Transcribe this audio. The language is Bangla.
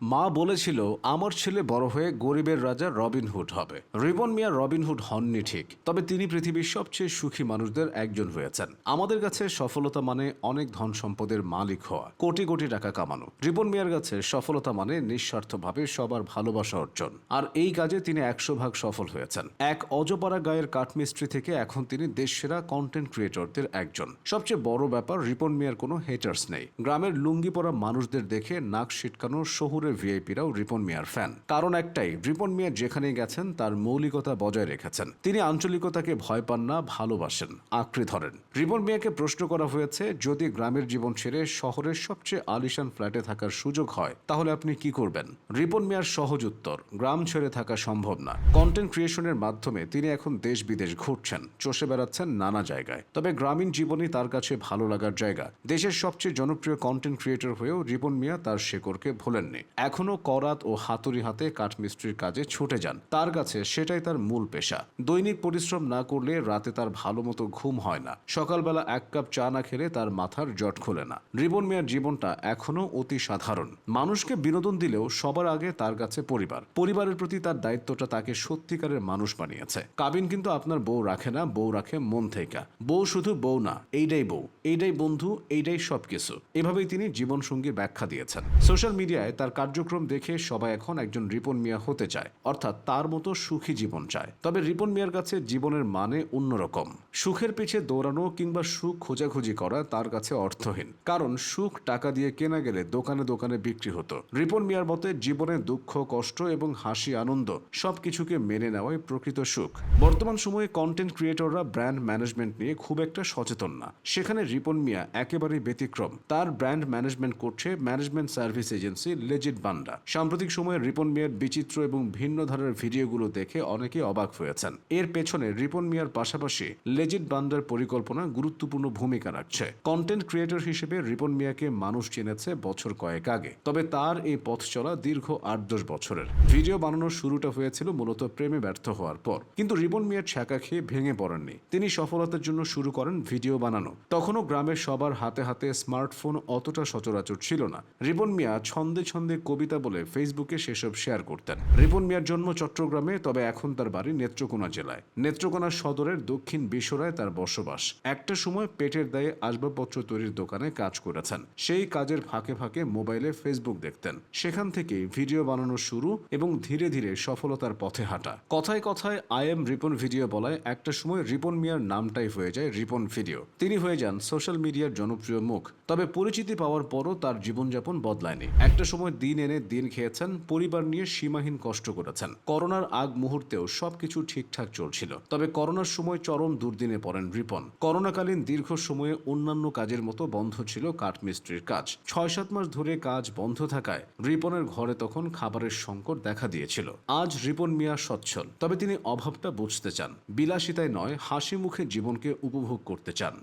মা বলেছিল, আমার ছেলে বড় হয়ে গরিবের রাজা রবিনহুড হবে। রিবন মিয়া রবিনহুড হননি ঠিক, তবে তিনি পৃথিবীর সবচেয়ে সুখী মানুষদের একজন হয়েছেন। আমাদের কাছে সফলতা মানে অনেক ধন সম্পদের মালিক হওয়া, কোটি কোটি টাকা কামানো। রিবন মিয়ার কাছে সফলতা মানে নিঃস্বার্থভাবে সবার ভালোবাসা অর্জন, আর এই কাজে তিনি একশো ভাগ সফল হয়েছেন। এক অজপাড়া গায়ের কাঠমিস্ত্রি থেকে এখন তিনি দেশসেরা কন্টেন্ট ক্রিয়েটরদের একজন। সবচেয়ে বড় ব্যাপার রিপন মিয়ার কোনো হেটার্স নেই। গ্রামের লুঙ্গি পরা মানুষদের দেখে নাক সিটকানো শহুরের ভিআইপিরাও রিপন মিয়ার ফ্যান। কারণ একটাই, রিপন মিয়া যেখানে গেছেন, তার মৌলিকতা বজায় রেখেছেন। তিনি আঞ্চলিকতাকে ভয় পান না, ভালোবাসেন, আঁকড়ে ধরেন। রিপন মিয়াকে প্রশ্ন করা হয়েছে, যদি গ্রামের জীবন ছেড়ে শহরের সবচেয়ে আলিশান ফ্ল্যাটে থাকার সুযোগ হয়, তাহলে আপনি কি করবেন? রিপন মিয়ার সহজ উত্তর, গ্রাম ছেড়ে থাকা সম্ভব না। কন্টেন্ট ক্রিয়েশনের মাধ্যমে তিনি এখন দেশ বিদেশ ঘুরছেন, চষে বেড়াচ্ছেন নানা জায়গায়। তবে গ্রামীণ জীবনই তার কাছে ভালো লাগার জায়গা। দেশের সবচেয়ে জনপ্রিয় কন্টেন্ট ক্রিয়েটর হয়েও রিপন মিয়া তার শেকড়কে ভোলেননি। এখনও করাত ও হাতুড়ি হাতে কাঠমিস্ত্রির কাজে ছুটে যান। তার কাছে সেটাই তার মূল পেশা। দৈনিক পরিশ্রম না করলে রাতে তার ভালো মতো ঘুম হয় না। সকালবেলা এক কাপ চা না খেলে তার মাথার জট খোলে না। রিবন মিয়ার জীবনটা এখনও অতি সাধারণ। মানুষকে বিনোদন দিলেও সবার আগে তার কাছে পরিবার। পরিবারের প্রতি তার দায়িত্বটা তাকে সত্যিকারের মানুষ বানিয়েছে। কাবিন কিন্তু আপনার বউ রাখে না, বউ রাখে মন থেকে বউ শুধু বউ না, এইটাই বউ। এইটাই বন্ধু, এইটাই সবকিছু। এভাবেই তিনি জীবনসঙ্গীর ব্যাখ্যা দিয়েছেন। সোশ্যাল মিডিয়ায় তার কার্যক্রম দেখে সবাই এখন একজন রিপন মিয়া হতে চায়, অর্থাৎ তার মতো সুখী জীবন চায়। তবে রিপন মিয়ার কাছে জীবনের মানে অন্যরকম। সুখের পিছে দৌড়ানো কিংবা সুখ খোঁজাখুঁজি করা তার কাছে অর্থহীন। কারণ সুখ টাকা দিয়ে কেনা গেলে দোকানে দোকানে বিক্রি হতো। রিপন মিয়ার মতে জীবনে দুঃখ, কষ্ট এবং হাসি, আনন্দ সবকিছুকে মেনে নেওয়াই প্রকৃত সুখ। বর্তমান সময়ে কন্টেন্ট ক্রিয়েটররা ব্র্যান্ড ম্যানেজমেন্ট নিয়ে খুব একটা সচেতন না। সেখানে রিপন মিয়া একেবারেই ব্যতিক্রম। তার ব্র্যান্ড ম্যানেজমেন্ট করছে ম্যানেজমেন্ট সার্ভিস এজেন্সি লেজিট বান্ডা। সাম্প্রতিক সময়ে রিপন মিয়ার বিচিত্র এবং ভিন্ন ধারার ভিডিওগুলো দেখে অনেকে অবাক হয়েছেন। এর পেছনে রিপন মিয়ার পাশাপাশি লেজিট বান্ডার পরিকল্পনা গুরুত্বপূর্ণ ভূমিকা রাখছে। কন্টেন্ট ক্রিয়েটর হিসেবে রিপন মিয়াকে মানুষ চেনেছে বছর কয়েক আগে। তবে তার এই পথ চলা দীর্ঘ আট দশ বছরের। ভিডিও বানানোর শুরুটা হয়েছিল মূলত প্রেমে ব্যর্থ হওয়ার পর। কিন্তু রিপন মিয়ার ছ্যাঁকা খেয়ে ভেঙে পড়েননি। তিনি সফলতার জন্য শুরু করেন ভিডিও বানানো। তখনও গ্রামের সবার হাতে হাতে স্মার্টফোন অতটা সচরাচর ছিল না। রিপন মিয়া ছন্দে ছন্দে কবিতা বলে ফেসবুকে সেসব শেয়ার করতেন। রিপন মিয়ার জন্ম চট্টগ্রামে, তবে এখন তার বাড়ি নেত্রকোনা জেলায়। নেত্রকোনা সদরের দক্ষিণ বিশ্বরায় তার বসবাস। একটা সময় পেটের দায়ে আসবাবপত্র তৈরির দোকানে কাজ করেছেন। সেই কাজের ফাঁকে ফাঁকে মোবাইলে ফেসবুক দেখতেন। সেখান থেকেই ভিডিও বানানো শুরু এবং ধীরে ধীরে সফলতার পথে হাঁটা। কথায় কথায় আই এম রিপন ভিডিও বলায় একটা সময় রিপন মিয়ার নামটাই হয়ে যায় রিপন ভিডিও। তিনি হয়ে যান সোশ্যাল মিডিয়ার জনপ্রিয় মুখ। তবে পরিচিতি পাওয়ার পরও তার জীবনযাপন বদলায়নি। একটা সময় দিন এনে দিন খেয়েছেন, পরিবার নিয়ে সীমাহীন কষ্ট করেছেন। করোনার আগ মুহূর্তেও সবকিছু ঠিকঠাক চলছিল। তবে করোনার সময় চরম দুর্দিনে পড়েন রিপন। করোনাকালীন দীর্ঘ সময়ে অন্যান্য কাজের মতো বন্ধ ছিল কাঠমিস্ত্রির কাজ। ছয় সাত মাস ধরে কাজ বন্ধ থাকায় রিপনের ঘরে তখন খাবারের সংকট দেখা দিয়েছিল। আজ রিপন মিয়া সচ্ছল, তবে তিনি অভাবটা বুঝতে চান। বিলাসিতায় নয় হাসি মুখে জীবনকে উপভোগ করতে চান।